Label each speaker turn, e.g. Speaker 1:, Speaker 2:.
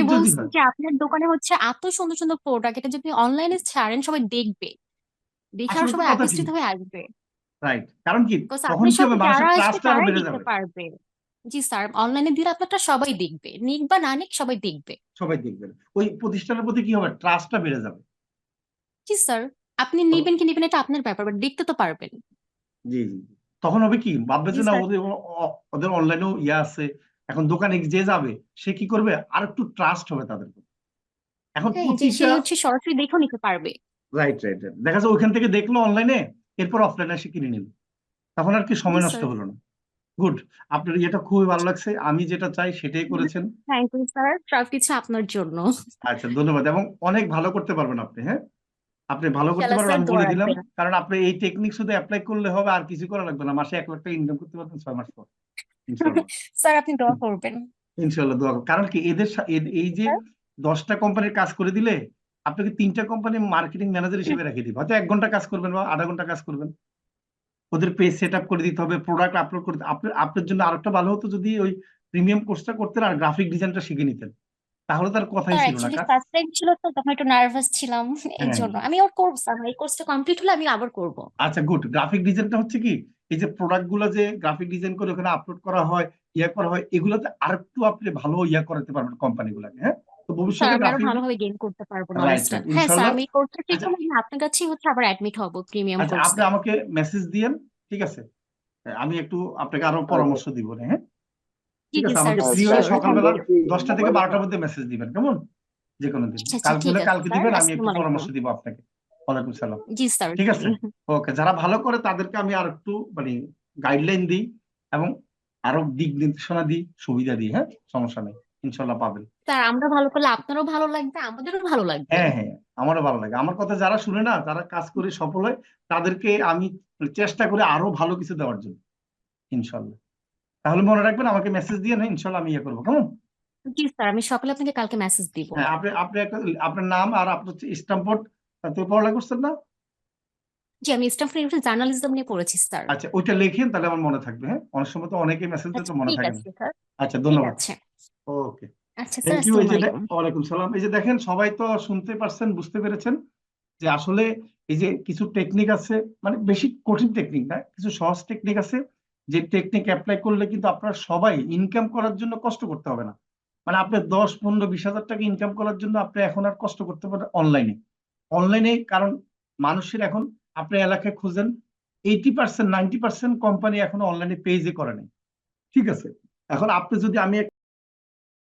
Speaker 1: আমি বলছি যে আপনার দোকানে হচ্ছে এত সুন্দর সুন্দর প্রোডাক্ট এটা যদি অনলাইনে ছাড়েন সবাই দেখবে। দেখে আর সবাই আকৃষ্ট হয়ে আসবে।
Speaker 2: রাইট কারণ কি? তখন কি
Speaker 1: সব
Speaker 2: হবে মানুষের
Speaker 1: আরও
Speaker 2: বেড়ে যাবে।
Speaker 1: পারবে। জি স্যার অনলাইনে দিলে আপনারটা সবাই দেখবে। নিক বা না নিক সবাই দেখবে।
Speaker 2: সবাই দেখবেন ওই প্রতিষ্ঠানের প্রতি কি হবে? ট্রাস্টটা বেড়ে যাবে।
Speaker 1: জি স্যার আপনি নিবেন কি নিবেন এটা আপনার ব্যাপার বাট দেখতে তো পারবেন।
Speaker 2: জি জি। তখন হবে কি? ভাববে যে না ওদের ওদের অনলাইনেও ইয়ে আছে এখন দোকানে যে যাবে সে কি করবে? আর একটু ট্রাস্ট হবে তাদের। এখন
Speaker 1: হ্যাঁ সে হচ্ছে সরাসরি দেখেও নিতে পারবে।
Speaker 2: রাইট রাইট রাইট দেখা যাচ্ছে ওইখান থেকে দেখল অনলাইনে এরপর অফলাইনে এসে কিনে নিল। তখন আর কি সময় নষ্ট হলো না। গুড আপনার এটা খুবই ভালো লাগছে। আমি যেটা চাই সেটাই করেছেন।
Speaker 1: থ্যাংক ইউ স্যার সবকিছু আপনার জন্য।
Speaker 2: আচ্ছা ধন্যবাদ। এবং অনেক ভালো করতে পারবেন আপনি হ্যাঁ? আপনি ভালো করতে পারবেন আমি বলে দিলাম। কারণ আপনি এই টেকনিক শুধু অ্যাপ্লাই করলে হবে আর কিছু করা লাগবে না। মাসে এক লাখ টাকা ইনকাম করতে পারবেন ছয় মাস পর।
Speaker 1: স্যার আপনি দোয়া করবেন।
Speaker 2: ইনশাল্লাহ দোয়া কারণ কি এদের এই যে দশটা কোম্পানির কাজ করে দিলে আপনাকে তিনটা কোম্পানি মার্কেটিং ম্যানেজার হিসেবে রেখে দিবে। হয়তো এক ঘণ্টা কাজ করবেন বা আধা ঘণ্টা কাজ করবেন। ওদের পেজ সেট আপ করে দিতে হবে প্রোডাক্ট আপলোড করতে আপনার আপনার জন্য আরেকটা ভালো হতো যদি ওই প্রিমিয়াম কোর্সটা করতেন আর গ্রাফিক ডিজাইনটা শিখে নিতেন। তাহলে তার কথাই ছিল না।
Speaker 1: ফার্স্ট টাইম ছিল তো তখন একটু নার্ভাস ছিলাম এই
Speaker 2: হ্যাঁ।
Speaker 1: জন্য আমি ওর করব স্যার। এই কোর্সটা কমপ্লিট হলে আমি আবার করব।
Speaker 2: আচ্ছা গুড গ্রাফিক ডিজাইনটা হচ্ছে কি এই যে প্রোডাক্টগুলো যে গ্রাফিক ডিজাইন করে ওখানে আপলোড করা হয় ইয়া করা হয় এগুলোতে আরেকটু আপনি ভালো ইয়া করাতে পারবেন কোম্পানি গুলাকে হ্যাঁ? তো ভবিষ্যতে
Speaker 1: আমি
Speaker 2: গ্রাফিক
Speaker 1: ভালোভাবে গেইন করতে পারব
Speaker 2: রাইট
Speaker 1: হ্যাঁ স্যার আমি
Speaker 2: আচ্ছা।
Speaker 1: হলে আমি আপনার কাছেই হচ্ছে আবার অ্যাডমিট হব প্রিমিয়াম
Speaker 2: আচ্ছা আপনি আমাকে মেসেজ দিয়েন ঠিক আছে? আমি একটু আপনাকে আরও পরামর্শ দিব হ্যাঁ? ঠিক আছে আমাকে ফ্রি হয়ে সকালবেলা দশটা থেকে বারোটার মধ্যে মেসেজ দিবেন কেমন? যে কোনো দিন।
Speaker 1: আচ্ছা
Speaker 2: কালকে কালকে দিবেন আমি একটু পরামর্শ দিব আপনাকে। ওয়ালাইকুম সালাম
Speaker 1: জি স্যার।
Speaker 2: ঠিক আছে? ওকে যারা ভালো করে তাদেরকে আমি আর একটু মানে গাইডলাইন দিই এবং আরও দিক নির্দেশনা দিই সুবিধা দিই হ্যাঁ? সমস্যা নেই ইনশাল্লাহ পাবেন।
Speaker 1: স্যার আমরা ভালো করলে আপনারও ভালো লাগবে আমাদেরও ভালো লাগবে।
Speaker 2: হ্যাঁ হ্যাঁ আমারও ভালো লাগে। আমার কথা যারা শুনে না যারা কাজ করে সফল হয় তাদেরকে আমি চেষ্টা করে আরও ভালো কিছু দেওয়ার জন্য ইনশাল্লাহ। তাহলে মনে রাখবেন আমাকে মেসেজ দিয়ে না ইনশাল্লাহ আমি ইয়ে করব কেমন?
Speaker 1: জি স্যার আমি সকালে আপনাকে কালকে মেসেজ দিব।
Speaker 2: হ্যাঁ আপনি আপনি একটা আপনার নাম আর আপনার হচ্ছে স্ট্যাম্পোর্ড তো পড়ালেখা করছেন না?
Speaker 1: জি আমি স্টাফ ইউনিভার্সিটি জার্নালিজম নিয়ে পড়েছি স্যার
Speaker 2: আচ্ছা ওইটা লিখেন তাহলে আমার মনে থাকবে হ্যাঁ? অনেক সময় তো অনেকে মেসেজ দিতে
Speaker 1: আচ্ছা
Speaker 2: মনে থাকে না। আচ্ছা ধন্যবাদ। ওকে
Speaker 1: আচ্ছা স্যার
Speaker 2: ওয়ালাইকুম সালাম। এই যে দেখেন সবাই তো শুনতে পারছেন বুঝতে পেরেছেন যে আসলে এই যে কিছু টেকনিক আছে মানে বেশি কঠিন টেকনিক না কিছু সহজ টেকনিক আছে যে টেকনিক অ্যাপ্লাই করলে কিন্তু আপনারা সবাই ইনকাম করার জন্য কষ্ট করতে হবে না। মানে আপনি দশ পনেরো বিশ হাজার টাকা ইনকাম করার জন্য আপনি এখন আর কষ্ট করতে পারেন অনলাইনে অনলাইনে কারণ মানুষের এখন আপনি এলাকায় খুঁজেন eighty percent ninety percent company এখন অনলাইনে পেজে করে নেই। ঠিক আছে? এখন আপনি যদি আমি